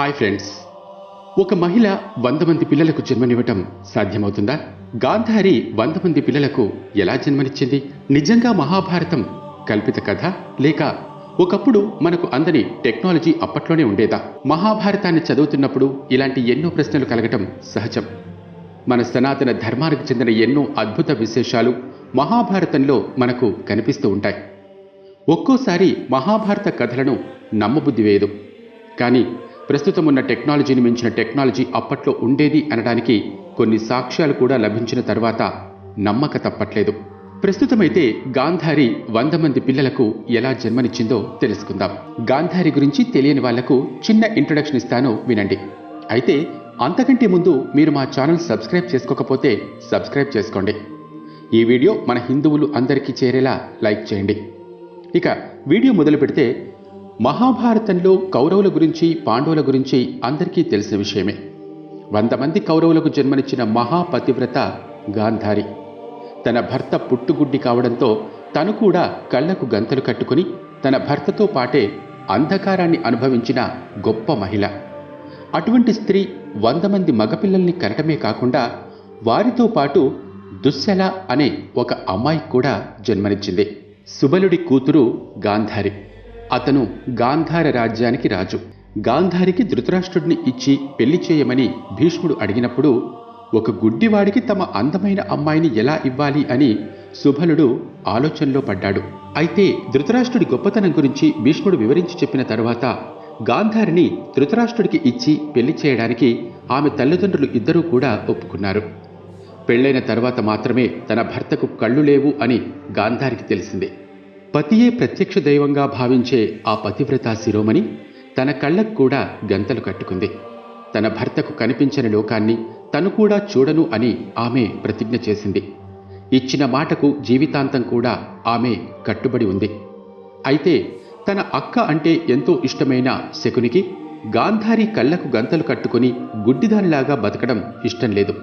Hi friends. ఒక మహిళ వంద మంది పిల్లలకు జన్మనివ్వటం సాధ్యమవుతుందా? గాంధారి వంద మంది పిల్లలకు ఎలా జన్మనిచ్చింది? నిజంగా మహాభారతం కల్పిత కథ లేక ఒకప్పుడు మనకు అందని టెక్నాలజీ అప్పట్లోనే ఉండేదా? మహాభారతాన్ని చదువుతున్నప్పుడు ఇలాంటి ఎన్నో ప్రశ్నలు కలగటం సహజం. మన సనాతన ధర్మానికి చెందిన ఎన్నో అద్భుత విశేషాలు మహాభారతంలో మనకు కనిపిస్తూ ఉంటాయి. ఒక్కోసారి మహాభారత కథలను నమ్మబుద్ధి వేయదు. కానీ ప్రస్తుతం ఉన్న టెక్నాలజీని మించిన టెక్నాలజీ అప్పట్లో ఉండేది అనడానికి కొన్ని సాక్ష్యాలు కూడా లభించిన తర్వాత నమ్మక తప్పట్లేదు. ప్రస్తుతమైతే గాంధారి వంద మంది పిల్లలకు ఎలా జన్మనిచ్చిందో తెలుసుకుందాం. గాంధారి గురించి తెలియని వాళ్ళకు చిన్న ఇంట్రొడక్షన్ ఇస్తాను వినండి. అయితే అంతకంటే ముందు మీరు మా ఛానల్ సబ్స్క్రైబ్ చేసుకోకపోతే సబ్స్క్రైబ్ చేసుకోండి. ఈ వీడియో మన హిందువులు అందరికీ చేరేలా లైక్ చేయండి. ఇక వీడియో మొదలు పెడితే మహాభారతంలో కౌరవుల గురించి పాండవుల గురించి అందరికీ తెలిసిన విషయమే. వంద మంది కౌరవులకు జన్మనిచ్చిన మహాపతివ్రత గాంధారి. తన భర్త పుట్టుగుడ్డి కావడంతో తను కూడా కళ్ళకు గంతలు కట్టుకుని తన భర్తతో పాటే అంధకారాన్ని అనుభవించిన గొప్ప మహిళ. అటువంటి స్త్రీ వంద మంది మగపిల్లల్ని కనటమే కాకుండా వారితో పాటు దుశ్శల అనే ఒక అమ్మాయికి కూడా జన్మనిచ్చింది. సుబలుడి కూతురు గాంధారి. అతను గాంధార రాజ్యానికి రాజు. గాంధారికి ధృతరాష్ట్రుడిని ఇచ్చి పెళ్ళి చేయమని భీష్ముడు అడిగినప్పుడు ఒక గుడ్డివాడికి తమ అందమైన అమ్మాయిని ఎలా ఇవ్వాలి అని సుభలుడు ఆలోచనలో పడ్డాడు. అయితే ధృతరాష్ట్రుడి గొప్పతనం గురించి భీష్ముడు వివరించి చెప్పిన తరువాత గాంధారిని ధృతరాష్ట్రుడికి ఇచ్చి పెళ్ళి చేయడానికి ఆమె తల్లిదండ్రులు ఇద్దరూ కూడా ఒప్పుకున్నారు. పెళ్ళైన తర్వాత మాత్రమే తన భర్తకు కళ్ళు లేవు అని గాంధారికి తెలిసింది. పతియే ప్రత్యక్ష దైవంగా భావించే ఆ పతివ్రత శిరోమణి తన కళ్ళకు కూడా గంతలు కట్టుకుంది. తన భర్తకు కనిపించని లోకాన్ని తను కూడా చూడను అని ఆమె ప్రతిజ్ఞ చేసింది. ఇచ్చిన మాటకు జీవితాంతం కూడా ఆమె కట్టుబడి ఉంది. అయితే తన అక్క అంటే ఎంతో ఇష్టమైన శకునికి గాంధారి కళ్ళకు గంతలు కట్టుకుని గుడ్డిదానిలాగా బతకడం ఇష్టం లేదు.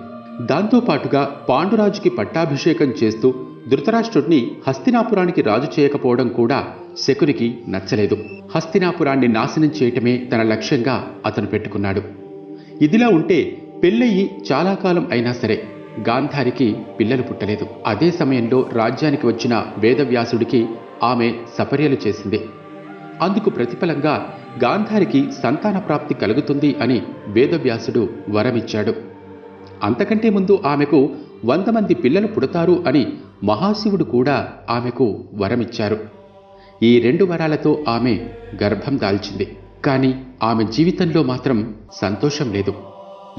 దాంతోపాటుగా పాండురాజుకి పట్టాభిషేకం చేస్తూ ధృతరాష్ట్రుడిని హస్తినాపురానికి రాజు చేయకపోవడం కూడా శకునికి నచ్చలేదు. హస్తినాపురాన్ని నాశనం చేయటమే తన లక్ష్యంగా అతను పెట్టుకున్నాడు. ఇదిలా ఉంటే పెళ్ళయి చాలా కాలం అయినా సరే గాంధారికి పిల్లలు పుట్టలేదు. అదే సమయంలో రాజ్యానికి వచ్చిన వేదవ్యాసుడికి ఆమె సపర్యలు చేసింది. అందుకు ప్రతిఫలంగా గాంధారికి సంతాన ప్రాప్తి కలుగుతుంది అని వేదవ్యాసుడు వరమిచ్చాడు. అంతకంటే ముందు ఆమెకు వంద మంది పిల్లలు పుడతారు అని మహాశివుడు కూడా ఆమెకు వరమిచ్చారు. ఈ రెండు వరాలతో ఆమె గర్భం దాల్చింది. కానీ ఆమె జీవితంలో మాత్రం సంతోషం లేదు.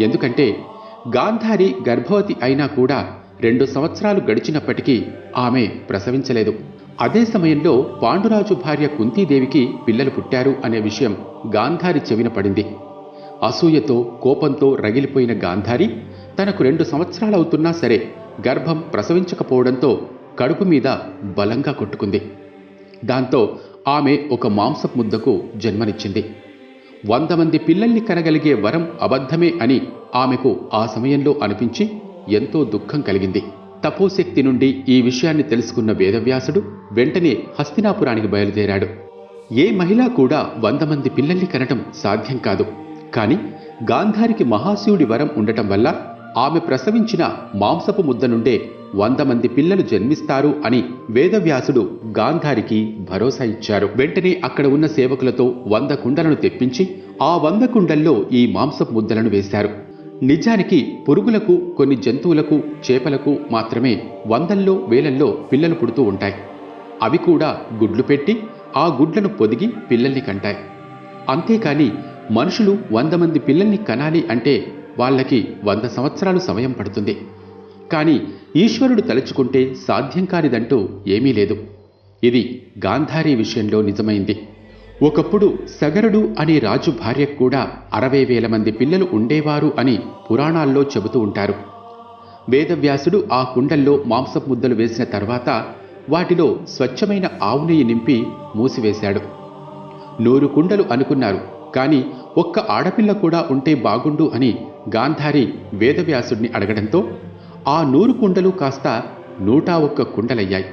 ఎందుకంటే గాంధారి గర్భవతి అయినా కూడా రెండు సంవత్సరాలు గడిచినప్పటికీ ఆమె ప్రసవించలేదు. అదే సమయంలో పాండురాజు భార్య కుంతీదేవికి పిల్లలు పుట్టారు అనే విషయం గాంధారి చెవిన పడింది. అసూయతో కోపంతో రగిలిపోయిన గాంధారి తనకు రెండు సంవత్సరాలవుతున్నా సరే గర్భం ప్రసవించకపోవడంతో కడుపు మీద బలంగా కొట్టుకుంది. దాంతో ఆమె ఒక మాంసపు ముద్దకు జన్మనిచ్చింది. వంద మంది పిల్లల్ని కనగలిగే వరం అబద్ధమే అని ఆమెకు ఆ సమయంలో అనిపించి ఎంతో దుఃఖం కలిగింది. తపోశక్తి నుండి ఈ విషయాన్ని తెలుసుకున్న వేదవ్యాసుడు వెంటనే హస్తినాపురానికి బయలుదేరాడు. ఏ మహిళ కూడా వంద మంది పిల్లల్ని కనటం సాధ్యం కాదు. కాని గాంధారికి మహాశివుడి వరం ఉండటం వల్ల ఆమె ప్రసవించిన మాంసపు ముద్ద నుండే వంద మంది పిల్లలు జన్మిస్తారు అని వేదవ్యాసుడు గాంధారికి భరోసా ఇచ్చారు వెంటనే అక్కడ ఉన్న సేవకులతో వంద కుండలను తెప్పించి ఆ వంద కుండల్లో ఈ మాంసపు ముద్దలను వేశారు. నిజానికి పురుగులకు కొన్ని జంతువులకు చేపలకు మాత్రమే వందల్లో వేలల్లో పిల్లలు పుడుతూ ఉంటాయి. అవి కూడా గుడ్లు పెట్టి ఆ గుడ్లను పొదిగి పిల్లల్ని కంటాయి. అంతేకాని మనుషులు వంద మంది పిల్లల్ని కనాలి అంటే వాళ్ళకి వంద సంవత్సరాలు సమయం పడుతుంది. కానీ ఈశ్వరుడు తలుచుకుంటే సాధ్యం కానిదంటూ ఏమీ లేదు. ఇది గాంధారి విషయంలో నిజమైంది. ఒకప్పుడు సగరుడు అనే రాజు భార్యకు కూడా అరవై వేల మంది పిల్లలు ఉండేవారు అని పురాణాల్లో చెబుతూ ఉంటారు. వేదవ్యాసుడు ఆ కుండల్లో మాంసపు ముద్దలు వేసిన తర్వాత వాటిలో స్వచ్ఛమైన ఆవు నెయ్యి నింపి మూసివేశాడు. నూరు కుండలు అనుకున్నారు కానీ ఒక్క ఆడపిల్ల కూడా ఉంటే బాగుండు అని గాంధారి వేదవ్యాసుడిని అడగడంతో ఆ నూరు కుండలు కాస్త నూట ఒక్క కుండలయ్యాయి.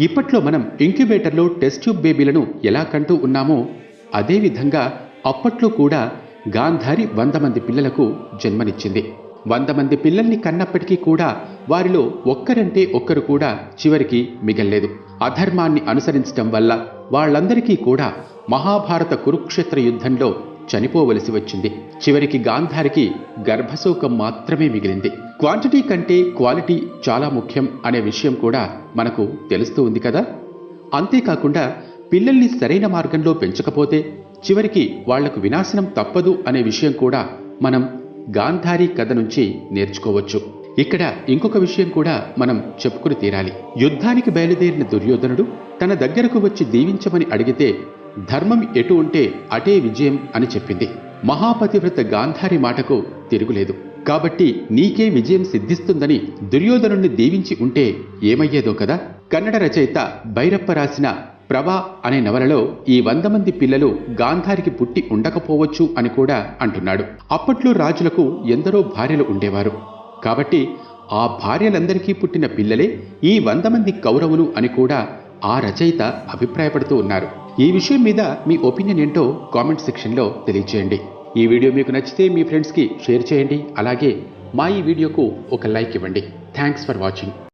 ఇప్పట్లో మనం ఇంక్యుబేటర్లో టెస్ట్ ట్యూబ్ బేబీలను ఎలా కంటూ ఉన్నామో అదేవిధంగా అప్పట్లో కూడా గాంధారి వంద మంది పిల్లలకు జన్మనిచ్చింది. వంద మంది పిల్లల్ని కన్నప్పటికీ కూడా వారిలో ఒక్కరంటే ఒక్కరు కూడా చివరికి మిగల్లేదు. అధర్మాన్ని అనుసరించటం వల్ల వాళ్ళందరికీ కూడా మహాభారత కురుక్షేత్ర యుద్ధంలో చనిపోవలసి వచ్చింది. చివరికి గాంధారికి గర్భశోకం మాత్రమే మిగిలింది. క్వాంటిటీ కంటే క్వాలిటీ చాలా ముఖ్యం అనే విషయం కూడా మనకు తెలుస్తూ ఉంది కదా? అంతేకాకుండా పిల్లల్ని సరైన మార్గంలో పెంచకపోతే చివరికి వాళ్ళకు వినాశనం తప్పదు అనే విషయం కూడా మనం గాంధారి కథ నుంచి నేర్చుకోవచ్చు. ఇక్కడ ఇంకొక విషయం కూడా మనం చెప్పుకుని తీరాలి. యుద్ధానికి బయలుదేరిన దుర్యోధనుడు తన దగ్గరకు వచ్చి దీవించమని అడిగితే ధర్మం ఎటు ఉంటే అటే విజయం అని చెప్పింది. మహాపతివ్రత గాంధారి మాటకు తిరుగులేదు. కాబట్టి నీకే విజయం సిద్ధిస్తుందని దుర్యోధనుణ్ణి దీవించి ఉంటే ఏమయ్యేదో కదా? కన్నడ రచయిత భైరప్ప రాసిన ప్రభా అనే నవలలో ఈ వంద మంది పిల్లలు గాంధారికి పుట్టి ఉండకపోవచ్చు అని కూడా అంటున్నాడు. అప్పట్లో రాజులకు ఎందరో భార్యలు ఉండేవారు. కాబట్టి ఆ భార్యలందరికీ పుట్టిన పిల్లలే ఈ వంద మంది కౌరవులు అని కూడా ఆ రచయిత అభిప్రాయపడుతూ ఉన్నారు. ఈ విషయం మీద మీ ఒపీనియన్ ఏంటో కామెంట్ సెక్షన్లో తెలియచేయండి. ఈ వీడియో మీకు నచ్చితే మీ ఫ్రెండ్స్కి షేర్ చేయండి. అలాగే మా ఈ వీడియోకు ఒక లైక్ ఇవ్వండి. Thanks for watching